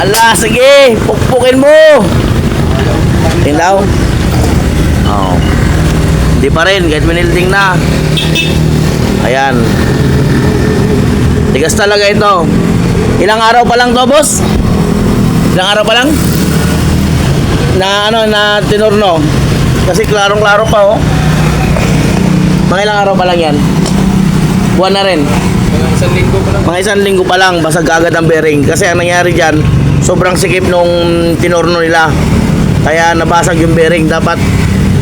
Ala, sige, pukpukin mo. Tinglaw. Oh. Hindi pa rin, kahit minilding na. Ayan. Tigas talaga ito. Ilang araw pa lang to, boss? Ilang araw pa lang? Na ano, na tinorno. Kasi klarong-klaro pa, oh. Mga ilang araw pa lang yan. Buwan na rin. Mga isang linggo pa lang. Mga isang linggo pa lang, basag agad ang bearing. Kasi ang nangyari dyan, sobrang sikip nung tinorno nila. Kaya nabasag yung bearing. Dapat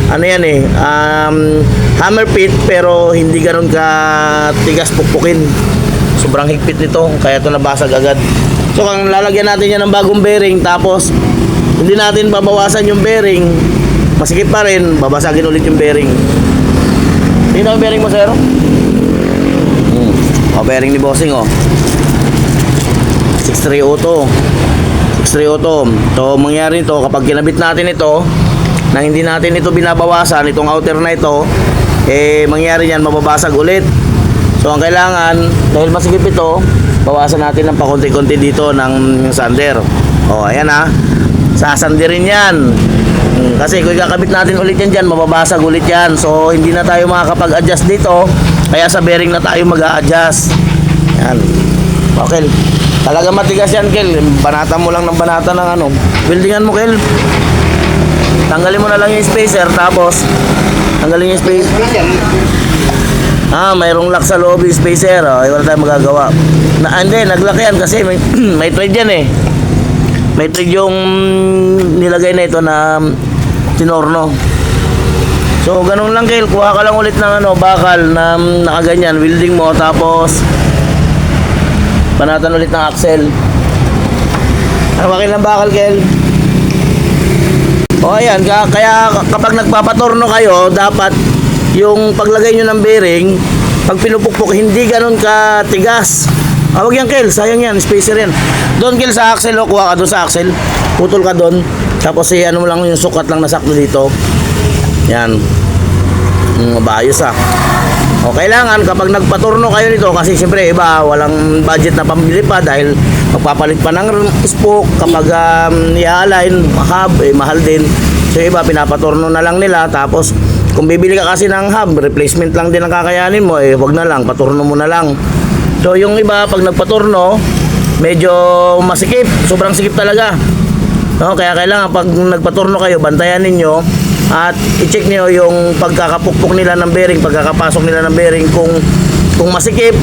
ano yan eh um, hammer pit pero hindi ganun ka tigas pukpukin. Sobrang higpit nito kaya ito nabasag agad. So kung lalagyan natin yan ng bagong bearing tapos hindi natin babawasan yung bearing masikip pa rin babasagin ulit yung bearing. Tingnan yung bearing mo sir. Hmm. o bearing ni bossing oh. 6302 X3 auto. So, mangyari nito, kapag kinabit natin ito, na hindi natin ito binabawasan, itong outer na ito, eh, mangyari niyan, mababasag ulit. So, ang kailangan, dahil masigip ito, bawasan natin ng pakunti-kunti dito ng sander. O, ayan ah. ha. Sasandirin yan. Hmm, kasi kung ikakabit natin ulit yan dyan, mababasag ulit yan. So, hindi na tayo makakapag-adjust dito. Kaya sa bearing na tayo mag-a-adjust. Yan. Okay. Talaga matigas yan, Kel. Banata mo lang ng banata ng ano. Buildingan mo, Kel. Tanggalin mo na lang yung spacer, tapos tanggalin yung spacer. Ah, mayroong lock sa loob yung spacer. Oh, wala tayong magagawa. Na, ah, hindi, naglock yan kasi may, may thread yan eh. May thread yung nilagay na ito na tinorno. So, ganun lang, Kel. Kuha ka lang ulit ng ano, bakal na nakaganyan. Welding mo, tapos panatan ulit ng axle. Hawakin ng bakal, Kel. O ayan, ka- kaya kapag nagpapatorno kayo, dapat yung paglagay nyo ng bearing, pag pinupukpok, hindi ganun katigas. Ah, wag yan, Kel. Sayang yan. Spacer yan. Doon, Kel, sa axle. O, kuha ka doon sa axle. Putol ka doon. Tapos, eh, ano lang yung sukat lang na sakto dito. Yan. Mm, mabayos ah. O kailangan kapag nagpaturno kayo nito kasi siyempre iba walang budget na pambili pa dahil magpapalit pa ng spoke kapag um, i-align hub eh, mahal din. So iba pinapaturno na lang nila tapos kung bibili ka kasi ng hub replacement lang din ang kakayanin mo eh wag na lang paturno mo na lang. So yung iba pag nagpaturno medyo masikip, sobrang sikip talaga. No, kaya kailangan pag nagpaturno kayo, bantayan ninyo at i-check niyo yung pagkakapukpok nila ng bearing, pagkakapasok nila ng bearing kung kung masikip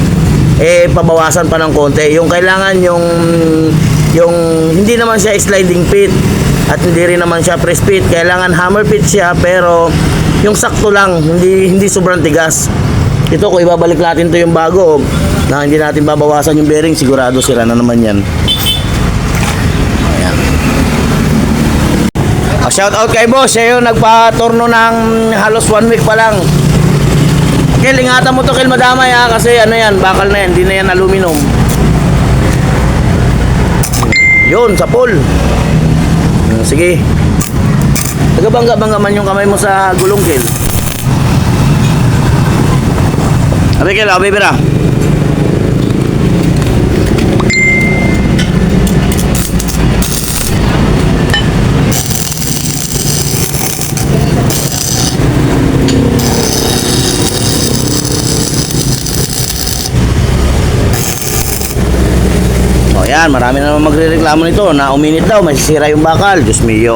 eh pabawasan pa ng konti. Yung kailangan yung yung hindi naman siya sliding pit at hindi rin naman siya press pit. Kailangan hammer pit siya pero yung sakto lang, hindi hindi sobrang tigas. Ito kung ibabalik natin to yung bago na hindi natin babawasan yung bearing, sigurado sira na naman yan. Ayan. Oh, shout out kay boss, siya yung nagpa-turno ng halos one week pa lang. Kel, ingatan mo to Kel madamay ha, kasi ano yan, bakal na yan, hindi na yan aluminum. Yun, sa pool. Hmm, Sige. Nagabangga-bangga man yung kamay mo sa gulong Kel. Abi Kel, abi bira. O yan, marami na naman magre-reklamo nito na uminit daw, masisira yung bakal. Diyos mio.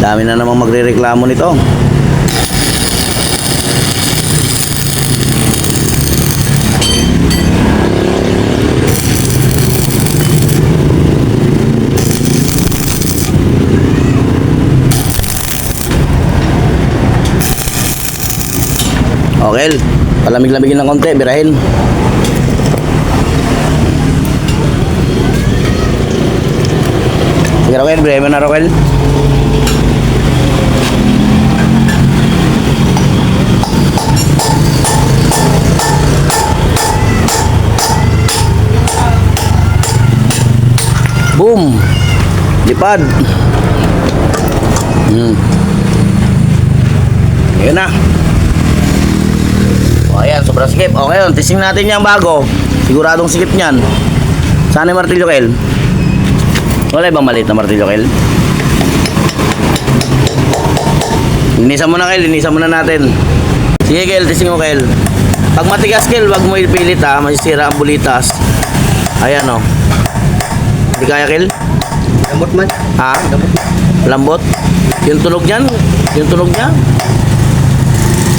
Dami na namang magre-reklamo nito. Okay, palamig-lamigin ng konti, birahin. Rokel, birahin mo na, Rokel. Boom! Lipad! Hmm. Ayan na. Ayan, sobrang skip. O ngayon, testing natin yung bago. Siguradong sikip niyan. Saan yung martilyo, Kel? Wala ibang maliit na martilyo, Kel? Linisan mo na, Kel. Linisan mo na natin. Sige, Kel. Testing mo, Kel. Pag matigas, Kel, wag mo ipilit, ha. Masisira ang bulitas. Ayan, oh. Hindi kaya, Kel? Lambot man. Ha? Lambot? Yung tunog niyan? Yung tunog niya?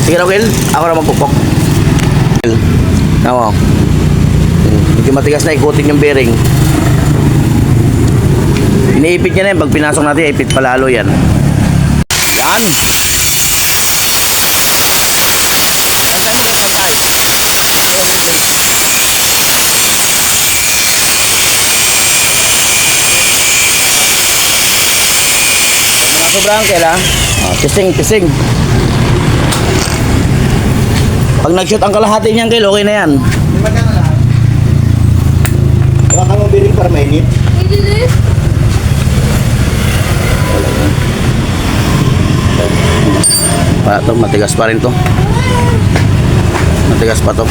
Sige raw, Kel. Ako na magpupok. Tama. Hmm, Medyo matigas na ikutin yung bearing. Iniipit niya na yan. Pag pinasok natin, ipit palalo yan. Yan. Pantay rin, pantay. Mga sobrang kela. Oh, tising, tising. Pag nag-shoot ang kalahati niyan, Kel, okay na yan. Lima ka na lang. Wala kang mabiring para mainit. Para to, matigas pa rin to. Matigas pa to.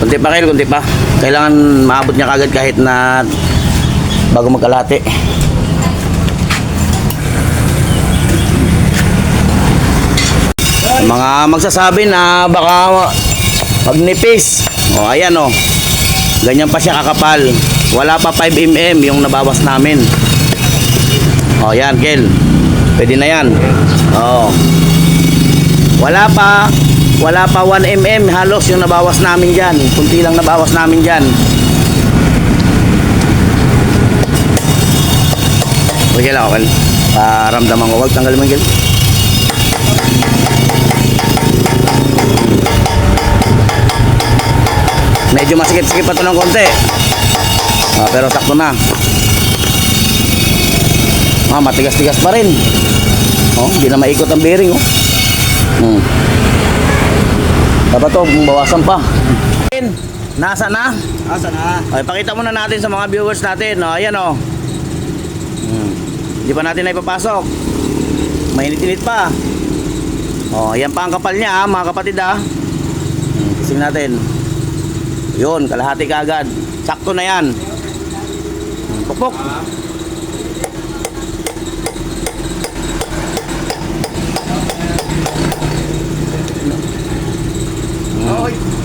Kunti pa kayo, kunti pa. Kailangan maabot niya kagad kahit na bago magkalahati. Mga magsasabi na baka magnipis. O ayan o. Ganyan pa siya kakapal. Wala pa 5 mm yung nabawas namin. O yan, Kel. Pwede na yan. Oo. Wala pa, wala pa 1 mm halos yung nabawas namin dyan. Kunti lang nabawas namin dyan. Okay lang, okay. Paramdaman ko. Huwag tanggalin mo, Gil. Medyo masikip-sikip pa to ng konti. Ah, pero sakto na. Ah, matigas-tigas pa rin. Oh, hindi na maikot ang bearing, oh. Hmm. Dapat to, bawasan pa. Nasa na? Asa na? Okay, pakita muna natin sa mga viewers natin. No, ayan oh. Hmm. Hindi pa natin na ipapasok. Mainit-init pa. Oh, ayan pa ang kapal niya, ah, mga kapatid ah. Hmm, Kising natin. Yun, kalahati kaagad. Sakto na yan. Hmm, Pukpok.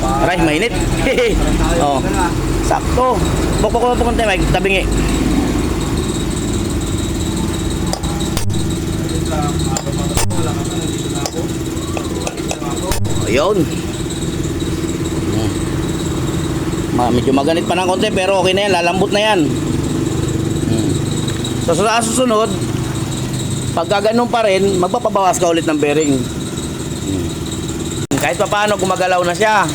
Aray, mainit. oh. Sakto. Pukpok ko konti, Mike. Tabingi. Ayun. Hmm. Ma medyo maganit pa ng konti pero okay na yan. Lalambot na yan. Hmm. So sa susunod, pagka ganun pa rin, magpapabawas ka ulit ng bearing. Hmm. Kahit pa paano gumagalaw na siya.